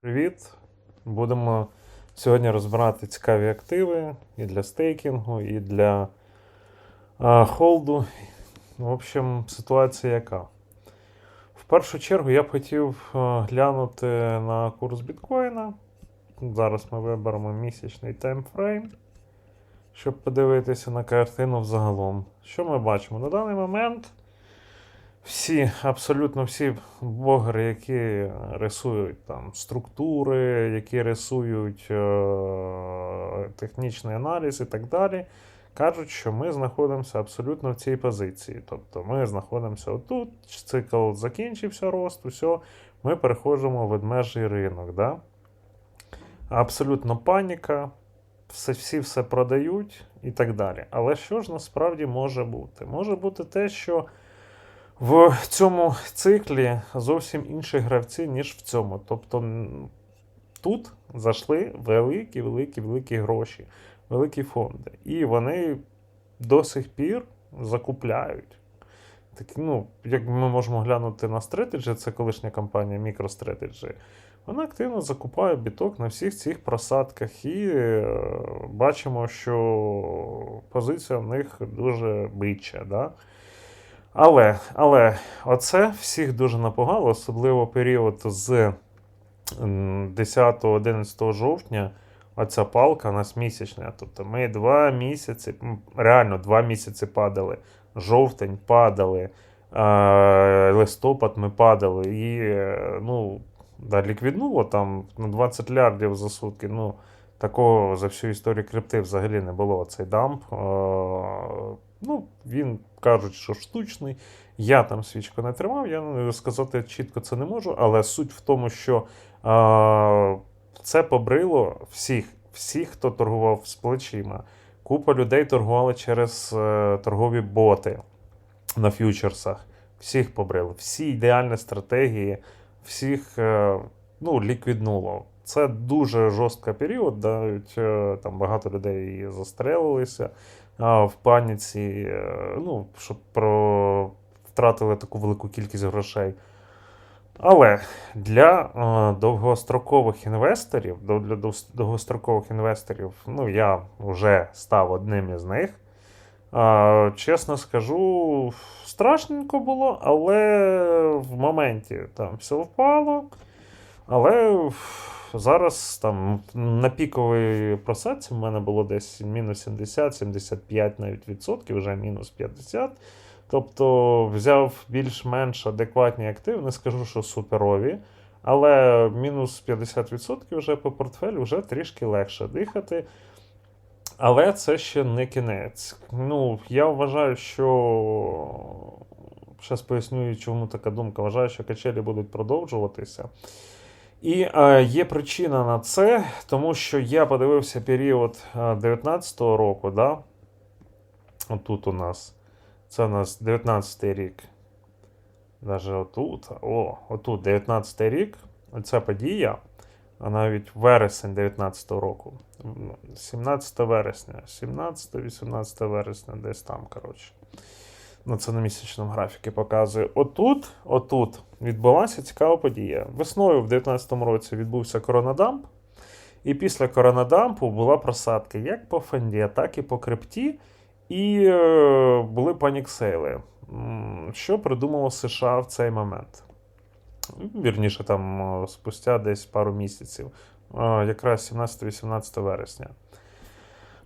Привіт! Будемо сьогодні розбирати цікаві активи і для стейкінгу, і для а, холду. В общем, ситуація яка? В першу чергу я б хотів глянути на курс біткоїна. Зараз ми виберемо місячний таймфрейм, щоб подивитися на картину взагалом. Що ми бачимо? На даний момент всі, абсолютно всі блогери, які рисують там структури, які рисують е- технічний аналіз і так далі, кажуть, що ми знаходимося абсолютно в цій позиції. Тобто ми знаходимося отут, цикл закінчився рост, все, ми переходимо в ведмежий ринок. Да? Абсолютно паніка, все, всі все продають і так далі. Але що ж насправді може бути? Може бути те, що в цьому циклі зовсім інші гравці, ніж в цьому. Тобто тут зайшли великі, великі, великі гроші, великі фонди. І вони до сих пір закупляють. Так, ну, як ми можемо глянути на Strategy, це колишня компанія MicroStrategy, вона активно закупає біток на всіх цих просадках, і е, бачимо, що позиція в них дуже бича. Да? Але, але оце всіх дуже напугало, особливо період з 10-11 жовтня. Оця палка у нас місячна. Тобто ми два місяці, реально два місяці падали. Жовтень падали, е, листопад ми падали. І е, ну, да, ліквіднуло там на 20 лярдів за сутки. Ну, такого за всю історію крипти взагалі не було. Цей дамп. Ну, він кажуть, що штучний. Я там свічку не тримав, я сказати чітко це не можу, але суть в тому, що е, це побрило всіх, всіх, хто торгував з плечима. Купа людей торгували через е, торгові боти на ф'ючерсах. Всіх побрили. Всі ідеальні стратегії, всіх е, ну, ліквіднуло. Це дуже жорсткий період, навіть е, там багато людей застрелилися а, в паніці, е, ну, щоб про... втратили таку велику кількість грошей. Але для е, довгострокових інвесторів, для довгострокових інвесторів, ну я вже став одним із них. Чесно скажу, страшненько було, але в моменті там все впало. Але зараз там на піковій просадці в мене було десь мінус 70-75 навіть відсотків, вже мінус 50. Тобто взяв більш-менш адекватні активи, не скажу, що суперові, але мінус 50% вже по портфелю вже трішки легше дихати. Але це ще не кінець. Ну, я вважаю, що. Зараз поясню, чому така думка. Вважаю, що качелі будуть продовжуватися. І е, є причина на це, тому що я подивився період 19-го року, да? Отут у нас. Це у нас 19-й рік. Даже отут. О, отут 19-й рік. Оця подія, а навіть вересень 19-го року. 17 вересня, 17-18 вересня, десь там, коротше. Ну, це на місячному графіки показує. Отут, отут відбулася цікава подія. Весною в 2019 році відбувся коронадамп, і після коронадампу була просадка як по фонді, так і по крипті, і е, були паніксейли. Що придумало США в цей момент? Вірніше, там спустя десь пару місяців, якраз 17-18 вересня.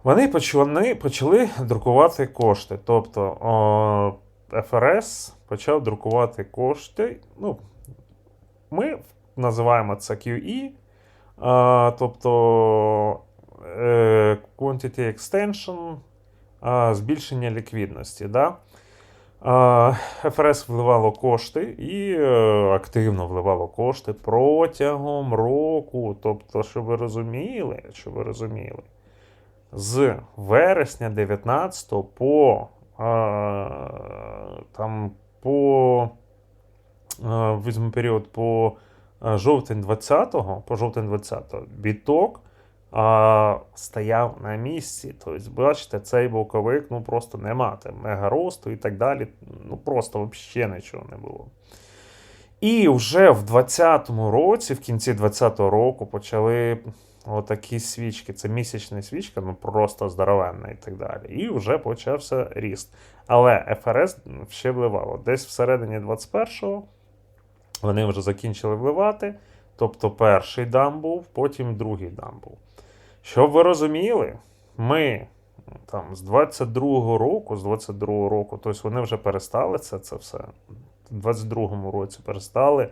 Вони почали, почали друкувати кошти. Тобто о, ФРС почав друкувати кошти. Ну, ми називаємо це QE, а, тобто е, Quantity Extension, а, збільшення ліквідності. Да? А, ФРС вливало кошти і е, активно вливало кошти протягом року. Тобто, щоб ви розуміли, щоб ви розуміли з вересня 19 по там по візьмемо період по жовтень 20-го, по жовтень 20-го біток а, стояв на місці. Тобто, бачите, цей боковик ну просто нема там мега росту і так далі. Ну просто взагалі нічого не було. І вже в 20-му році, в кінці 20-го року, почали отакі свічки. Це місячна свічка, ну просто здоровенна і так далі. І вже почався ріст. Але ФРС ще вливало. Десь всередині 21-го вони вже закінчили вливати. Тобто перший дам був, потім другий дам був. Щоб ви розуміли, ми там з 22-го року, з 22-го року, тобто вони вже перестали це, це все. В 22-му році перестали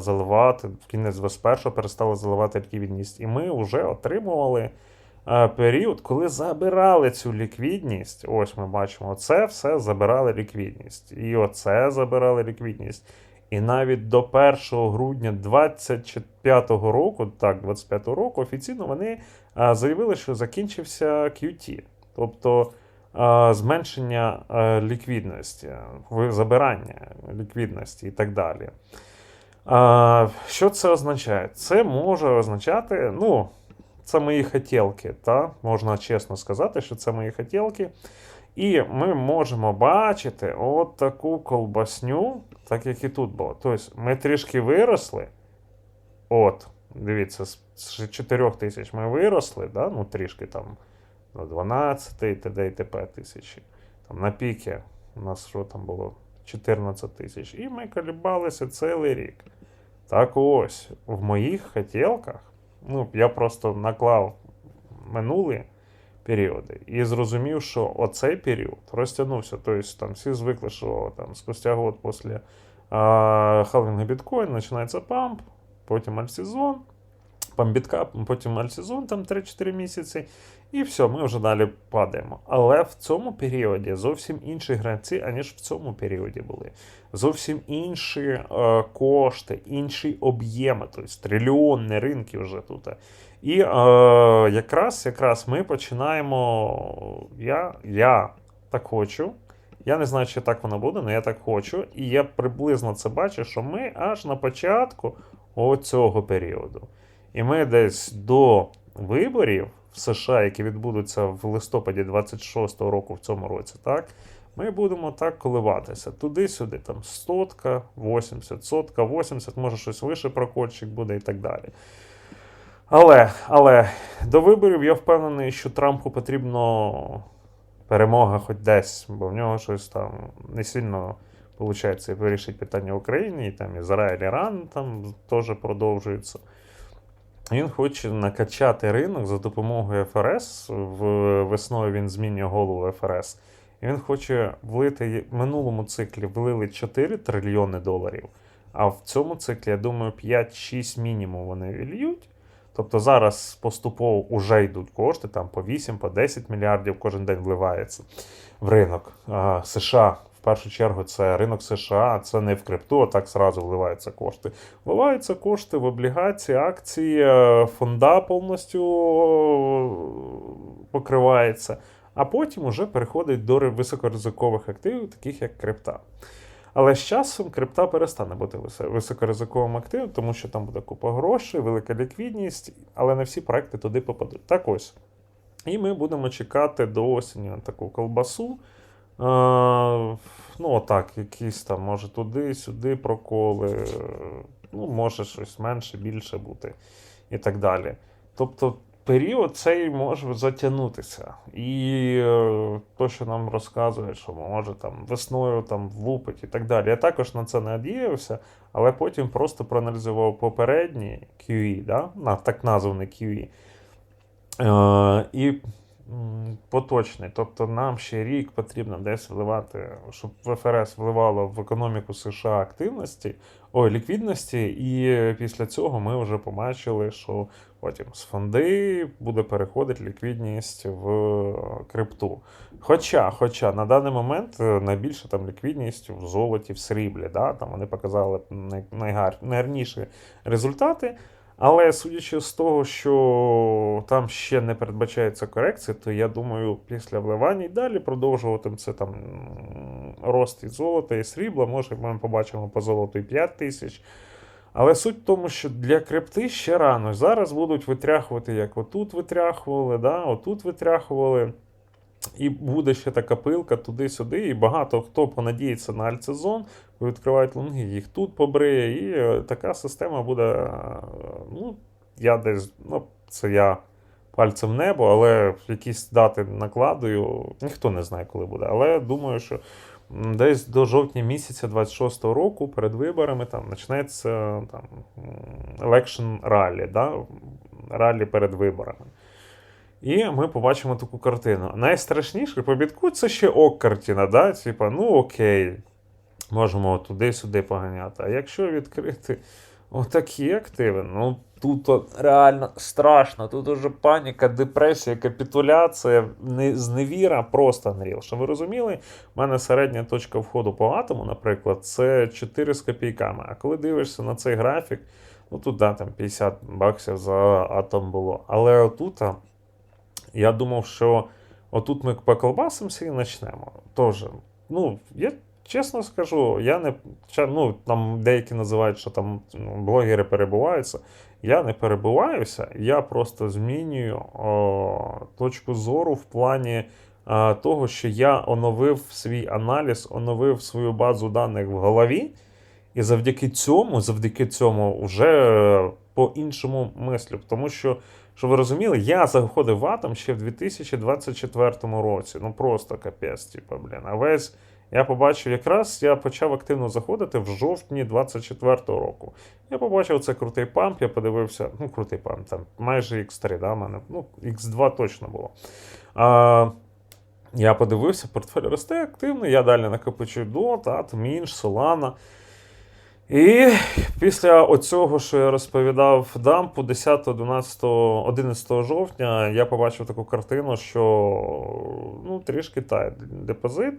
заливати, в кінець 21-го перестали заливати ліквідність. І ми вже отримували період, коли забирали цю ліквідність. Ось ми бачимо, оце все забирали ліквідність. І оце забирали ліквідність. І навіть до 1 грудня 25-го року, так, 25-го року, офіційно вони заявили, що закінчився QT. Тобто зменшення ліквідності, забирання ліквідності і так далі. Що це означає? Це може означати, ну, це мої хотілки, та? можна чесно сказати, що це мої хотілки. І ми можемо бачити от таку колбасню, так як і тут було. Тобто ми трішки виросли. От, дивіться, з 4 тисяч ми виросли, да? ну трішки там до 12 і т.д. і т.п. тисячі. Там на піки у нас що там було? 14 тисяч. І ми колібалися цілий рік. Так ось, в моїх хотілках, ну, я просто наклав минулі періоди і зрозумів, що оцей період розтягнувся. Тобто там всі звикли, що там спустя год після халвінга біткоін починається памп, потім альсезон, памп бітка, потім альсезон, там 3-4 місяці, і все, ми вже далі падаємо. Але в цьому періоді зовсім інші гравці, аніж в цьому періоді були. Зовсім інші е, кошти, інші об'єми, тобто трильйонні ринки вже тут. І е, якраз, якраз ми починаємо. Я, я так хочу. Я не знаю, чи так воно буде, але я так хочу. І я приблизно це бачу, що ми аж на початку оцього періоду. І ми десь до виборів в США, які відбудуться в листопаді 26-го року в цьому році, так, ми будемо так коливатися. Туди-сюди, там сотка, 80, сотка, 80, може щось вище прокольчик буде і так далі. Але, але до виборів я впевнений, що Трампу потрібно перемога хоч десь, бо в нього щось там не сильно виходить вирішити питання в Україні, і там Ізраїль, Іран там теж продовжується. Він хоче накачати ринок за допомогою ФРС. Весною він змінює голову ФРС. І він хоче влити в минулому циклі влили 4 трильйони доларів. А в цьому циклі, я думаю, 5-6 мінімум вони вільють. Тобто зараз поступово вже йдуть кошти, там по 8, по 10 мільярдів кожен день вливається в ринок А, США. В першу чергу це ринок США, це не в крипту, а так зразу вливаються кошти. Вливаються кошти в облігації, акції, е, фонда повністю е, покривається, а потім уже переходить до високоризикових активів, таких як крипта. Але з часом крипта перестане бути високоризиковим активом, тому що там буде купа грошей, велика ліквідність, але не всі проекти туди попадуть. Так ось. І ми будемо чекати до осені на таку колбасу. Ну, отак, якісь там, може, туди-сюди проколи, е, ну, може щось менше, більше бути і так далі. Тобто період цей може затягнутися. І е, то, що нам розказують, що може там весною там влупить і так далі. Я також на це надіявся, але потім просто проаналізував попередні QE, да? так названий QE. Е, і поточний. Тобто нам ще рік потрібно десь вливати, щоб ФРС вливало в економіку США активності, ой, ліквідності, і після цього ми вже побачили, що потім з фонди буде переходити ліквідність в е, крипту. Хоча, хоча на даний момент е, найбільша там ліквідність в золоті, в сріблі. Да? Там вони показали най- найгарніші результати. Але судячи з того, що там ще не передбачається корекція, то я думаю, після вливання і далі продовжувати це там рост і золота, і срібла. Може, ми побачимо по золоту і 5 тисяч. Але суть в тому, що для крипти ще рано. Зараз будуть витряхувати, як отут витряхували, да, отут витряхували. І буде ще така пилка туди-сюди, і багато хто понадіється на альцезон, відкривають лунги, їх тут побриє, і е, така система буде. е, Ну, я десь, ну, це я пальцем в небо, але якісь дати накладую, ніхто не знає, коли буде. Але думаю, що десь до жовтня місяця 26-го року перед виборами там почнеться там election ралі, да? ралі перед виборами. І ми побачимо таку картину. Найстрашніше по бітку це ще ок картина, да? Типа, ну окей, можемо туди-сюди поганяти. А якщо відкрити отакі активи, ну тут реально страшно. Тут уже паніка, депресія, капітуляція, зневіра, просто Unreal. Щоб ви розуміли, в мене середня точка входу по атому, наприклад, це 4 з копійками. А коли дивишся на цей графік, ну тут да, там 50 баксів за атом було. Але отут. а, я думав, що отут ми поколбасимося і почнемо. Тож, ну, я чесно скажу, я не ну, там деякі називають, що там блогери перебуваються. Я не перебуваюся, я просто змінюю о, точку зору в плані того, що я оновив свій аналіз, оновив свою базу даних в голові. І завдяки цьому, завдяки цьому, вже по-іншому мислю. Тому що, що ви розуміли, я заходив в атом ще в 2024 році. Ну просто капець, типу, блін. А весь я побачив, якраз я почав активно заходити в жовтні 24-го року. Я побачив це крутий памп, я подивився, ну, крутий памп, там майже X3, да, в мене, ну, X2 точно було. А, я подивився, портфель росте активно, я далі накопичую DOT, Atom, Inch, Solana. І після оцього, що я розповідав дампу 10, 12, 11 жовтня, я побачив таку картину, що ну, трішки тає депозит.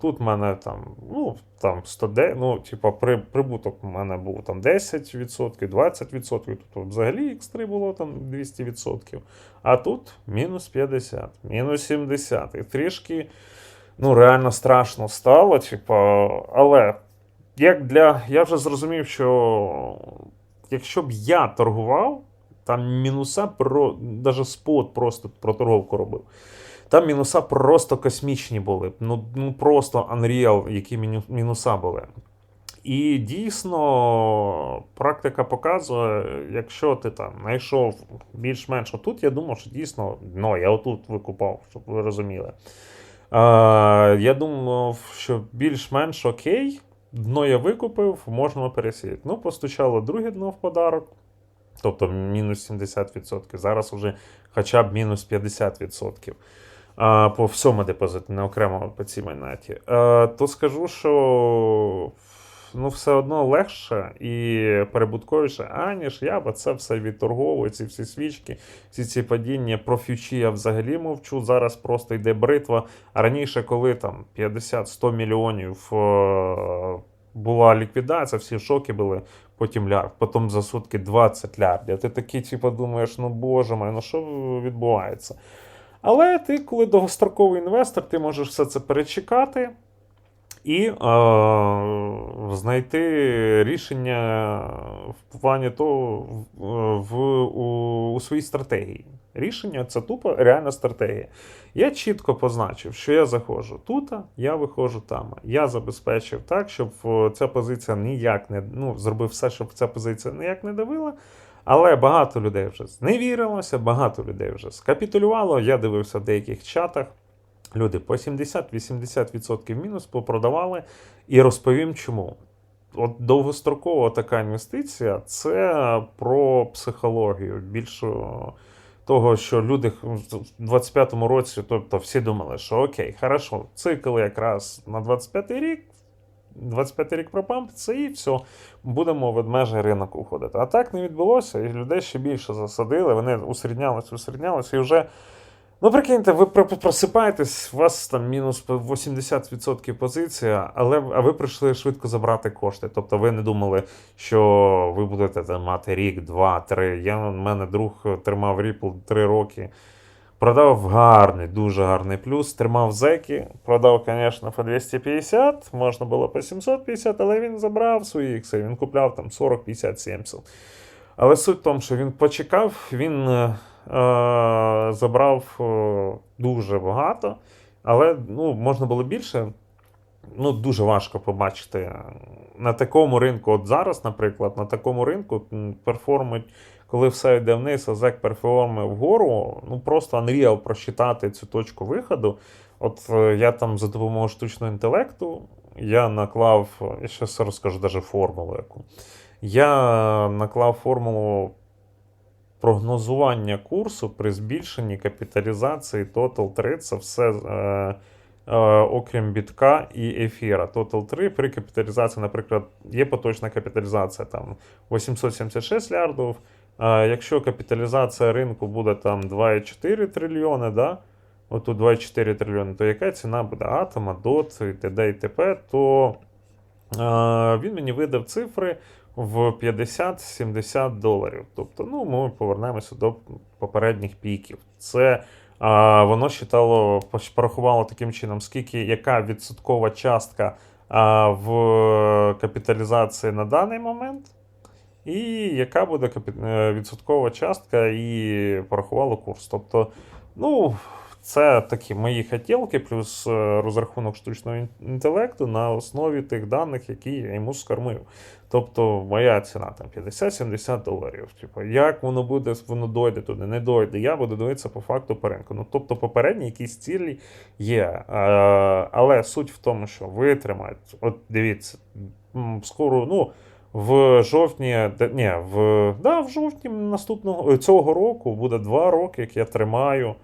Тут в мене там, ну, там 100, ну, типа, при, прибуток у мене був там 10%, 20%, тут взагалі X3 було там 200%, а тут мінус 50, мінус 70. І трішки, ну, реально страшно стало, типа, але як для. Я вже зрозумів, що якщо б я торгував, там мінуса про. Навіть спот просто про торговку робив. Там мінуса просто космічні були. Ну, ну просто Unreal, які мінуса були. І дійсно, практика показує, якщо ти там знайшов більш-менш отут, я думав, що дійсно, ну, я отут викупав, щоб ви розуміли. А, я думав, що більш-менш окей, дно я викупив, можна пересіяти. Ну, постучало друге дно в подарок, тобто мінус 70%. Зараз вже хоча б мінус 50%. А, по всьому депозиту, не окремо по цій майнаті. То скажу, що ну, все одно легше і перебутковіше, аніж я, бо це все відторговую, ці всі свічки, всі ці падіння. Про фьючі я взагалі мовчу. Зараз просто йде бритва. Раніше, коли там 50-100 мільйонів е, була ліквідація, всі в шокі були, потім лярд, потім за сутки 20 лярдів. Ти такий, типу, думаєш, ну боже мой, ну що відбувається? Але ти, коли довгостроковий інвестор, ти можеш все це перечекати і е, знайти рішення в плані того в, у, у своїй стратегії. Рішення це тупо реальна стратегія. Я чітко позначив, що я заходжу тут, я виходжу там. Я забезпечив так, щоб ця позиція ніяк не ну, зробив все, щоб ця позиція ніяк не давила. Але багато людей вже зневірилося, багато людей вже скапітулювало. Я дивився в деяких чатах. Люди по 70-80% мінус попродавали. І розповім чому. От довгострокова така інвестиція це про психологію. Більше того, що люди в 25-му році, тобто всі думали, що окей, хорошо, цикл якраз на 25-й рік. 25 рік пропампиться і все, будемо в ведмежий ринок уходити. А так не відбулося, і людей ще більше засадили, вони усріднялися, усріднялися, і вже. Ну, прикиньте, ви просипаєтесь, у вас там мінус 80% позиція, але а ви прийшли швидко забрати кошти. Тобто ви не думали, що ви будете там мати рік, два, три. Я, у мене друг тримав Ripple три роки. Продав гарний, дуже гарний плюс. Тримав зеки, продав, звісно, по 250, можна було по 750, але він забрав свої ікси, він купляв там 40, 50, 70. Але суть в тому, що він почекав, він е, забрав е, дуже багато. Але ну, можна було більше. Ну, дуже важко побачити на такому ринку. От зараз, наприклад, на такому ринку перформить, коли все йде вниз, а зек перформить вгору, ну просто Unreal просчитати цю точку виходу. От е, я там за допомогою штучного інтелекту я наклав, я зараз розкажу даже формулу яку. Я наклав формулу прогнозування курсу при збільшенні капіталізації Total 3, це все е, е, окрім бітка і ефіра. Total 3 при капіталізації, наприклад, є поточна капіталізація там 876 мільярдів. А якщо капіталізація ринку буде там 2,4 трильйони, да? отут 2,4 трильйони, то яка ціна буде атома, дот і т.д. і т.п., то е, він мені видав цифри в 50-70 доларів. Тобто, ну, ми повернемося до попередніх піків. Це а, воно считало, порахувало таким чином, скільки яка відсоткова частка а, в капіталізації на даний момент, і яка буде е, відсоткова частка, і порахувало курс. Тобто, ну. Це такі мої хотілки, плюс е, розрахунок штучного інтелекту на основі тих даних, які я йому скормив. Тобто моя ціна там 50-70 доларів. Типу, як воно буде, воно дойде туди, не дойде. Я буду дивитися по факту по ринку. Ну, тобто, попередні якісь цілі є. Е, але суть в тому, що витримають. От дивіться, скоро, ну. В жовтні, ні, в, да, в жовтні наступного цього року буде два роки, як я тримаю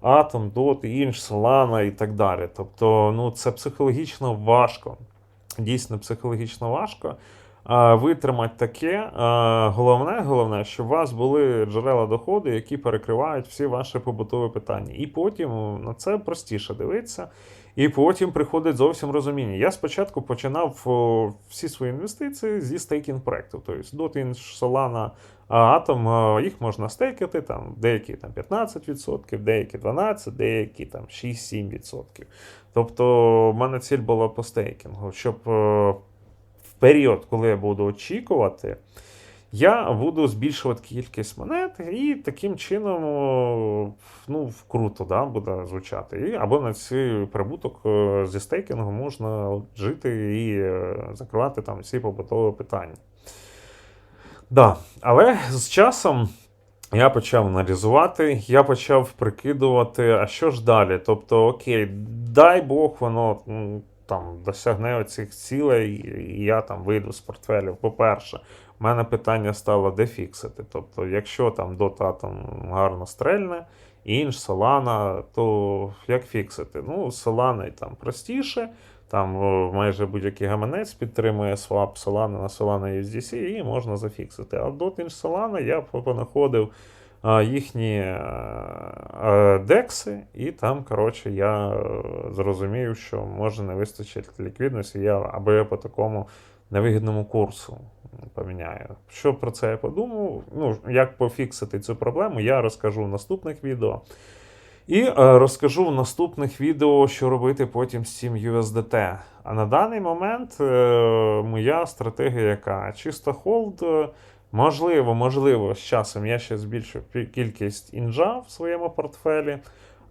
Атом, Дот, інш, Solana і так далі. Тобто, ну, це психологічно важко. Дійсно, психологічно важко. Витримати таке. Головне, головне, щоб у вас були джерела доходу, які перекривають всі ваші побутові питання. І потім на це простіше дивитися. І потім приходить зовсім розуміння. Я спочатку починав всі свої інвестиції зі стейкінг проєкту. Тобто Dot, Solana, Atom, їх можна стейкати, там, деякі там 15%, деякі 12%, деякі там 6-7%. Тобто, в мене ціль була по стейкінгу, щоб е, в період, коли я буду очікувати, я буду збільшувати кількість монет, і таким чином ну, круто да, буде звучати. Або на цей прибуток е, зі стейкінгу можна жити і е, закривати там всі побутові питання. Да. Але з часом я почав аналізувати, я почав прикидувати, а що ж далі? Тобто, окей, дай Бог, воно там досягне оцих цілей, і я там вийду з портфелів. По-перше, в мене питання стало де фіксити. Тобто, якщо там дота там гарно стрельне, інш, Solana, то як фіксити? Ну, Solana там простіше. Там майже будь-який гаманець підтримує свап Solana на Solana USDC і можна зафіксити. А до інш Solana я понаходив їхні декси, і там, коротше, я е, зрозумів, що може не вистачить ліквідності, я, або я по такому невигідному курсу поміняю. Що про це я подумав? Ну, як пофіксити цю проблему, я розкажу в наступних відео. І е, розкажу в наступних відео, що робити потім з цим USDT. А на даний момент е, моя стратегія яка? Чисто холд. е, Можливо, можливо, з часом я ще збільшу кількість інжа в своєму портфелі.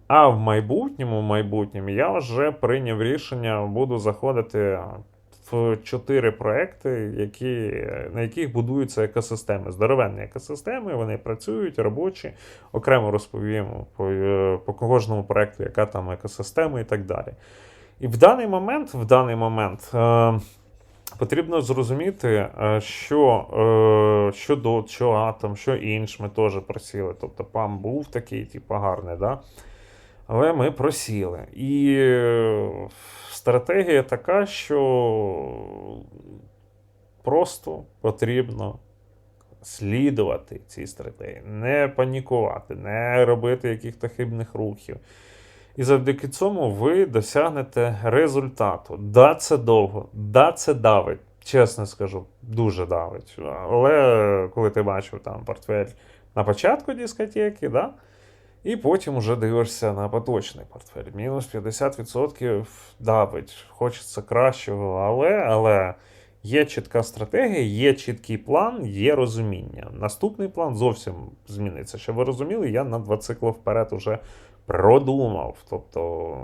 А в майбутньому, в майбутньому я вже прийняв рішення, буду заходити в чотири проекти, які, на яких будуються екосистеми. Здоровенні екосистеми, вони працюють, робочі. Окремо розповім по, е, по кожному проекту, яка там екосистема і так далі. І в даний момент, в даний момент е, потрібно зрозуміти, е, що, що DOT, що Atom, що інш ми теж просіли. Тобто PAM був такий, типу, гарний, да? Але ми просіли. І е, стратегія така, що просто потрібно слідувати цій стратегії, не панікувати, не робити якихось хибних рухів. І завдяки цьому ви досягнете результату. Да, це довго, да, це давить. Чесно скажу, дуже давить. Але коли ти бачив там портфель на початку дискотеки, да, і потім вже дивишся на поточний портфель. Мінус 50% давить. Хочеться кращого, але, але є чітка стратегія, є чіткий план, є розуміння. Наступний план зовсім зміниться. Щоб ви розуміли, я на два цикли вперед уже продумав. Тобто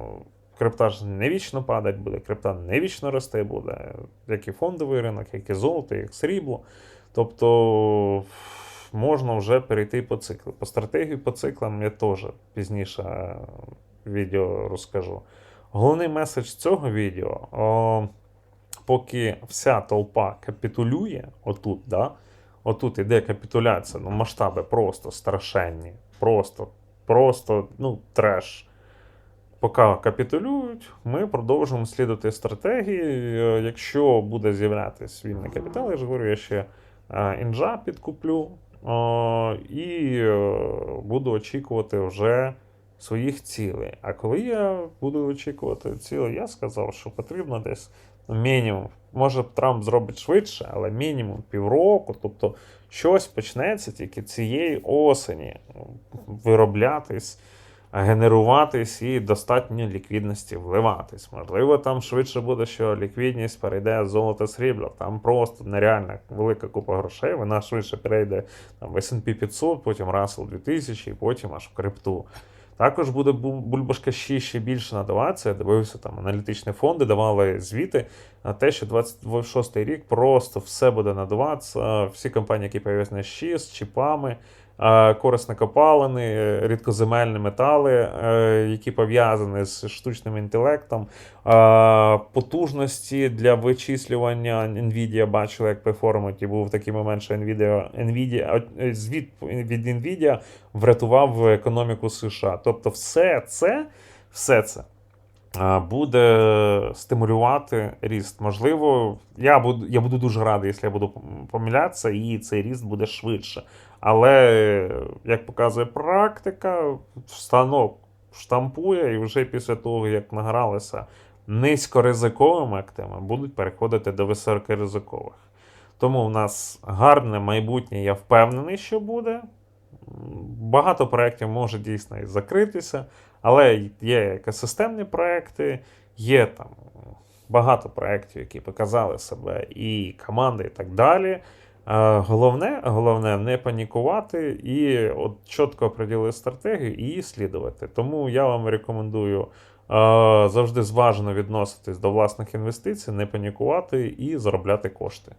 крипта ж не вічно падать буде, крипта не вічно рости буде, як і фондовий ринок, як і золото, як срібло. Тобто можна вже перейти по циклу. По стратегії по циклам я теж пізніше е, відео розкажу. Головний меседж цього відео, о, поки вся толпа капітулює, отут, да, отут іде капітуляція, ну масштаби просто страшенні. Просто, просто, ну, треш. Поки капітулюють, ми продовжуємо слідувати стратегії. Е, Якщо буде з'являтися вільний капітал, я ж говорю, я ще е, інжа підкуплю і е, буду очікувати вже своїх цілей. А коли я буду очікувати цілей, я сказав, що потрібно десь мінімум. Може, Трамп зробить швидше, але мінімум півроку. Тобто щось почнеться тільки цієї осені вироблятись, генеруватись і достатньо ліквідності вливатись. Можливо, там швидше буде, що ліквідність перейде з золото срібло. Там просто нереальна велика купа грошей. Вона швидше перейде там, в S&P 500, потім Russell 2000 і потім аж в крипту. Також буде бу- бульбашка ще, ще більше надаватися. Я дивився, там аналітичні фонди давали звіти на те, що 26 рік просто все буде надаватися. Всі компанії, які пов'язані з ЩІ, з чіпами, е, корисні копалини, е, рідкоземельні метали, е, які пов'язані з штучним інтелектом, потужності для вичислювання NVIDIA бачили, як перформаті був такий момент, що NVIDIA, NVIDIA, звіт від NVIDIA врятував економіку США. Тобто, все це, все це буде стимулювати ріст. Можливо, я буду, я буду дуже радий, якщо я буду помилятися, і цей ріст буде швидше. Але, як показує практика, станок штампує, і вже після того, як награлися низькоризиковими активами, будуть переходити до високоризикових. Тому в нас гарне майбутнє, я впевнений, що буде. Багато проєктів може дійсно і закритися, але є екосистемні проекти, є там багато проєктів, які показали себе, і команди, і так далі. Е, Головне, головне не панікувати і от чітко приділити стратегію і її слідувати. Тому я вам рекомендую е, завжди зважено відноситись до власних інвестицій, не панікувати і заробляти кошти.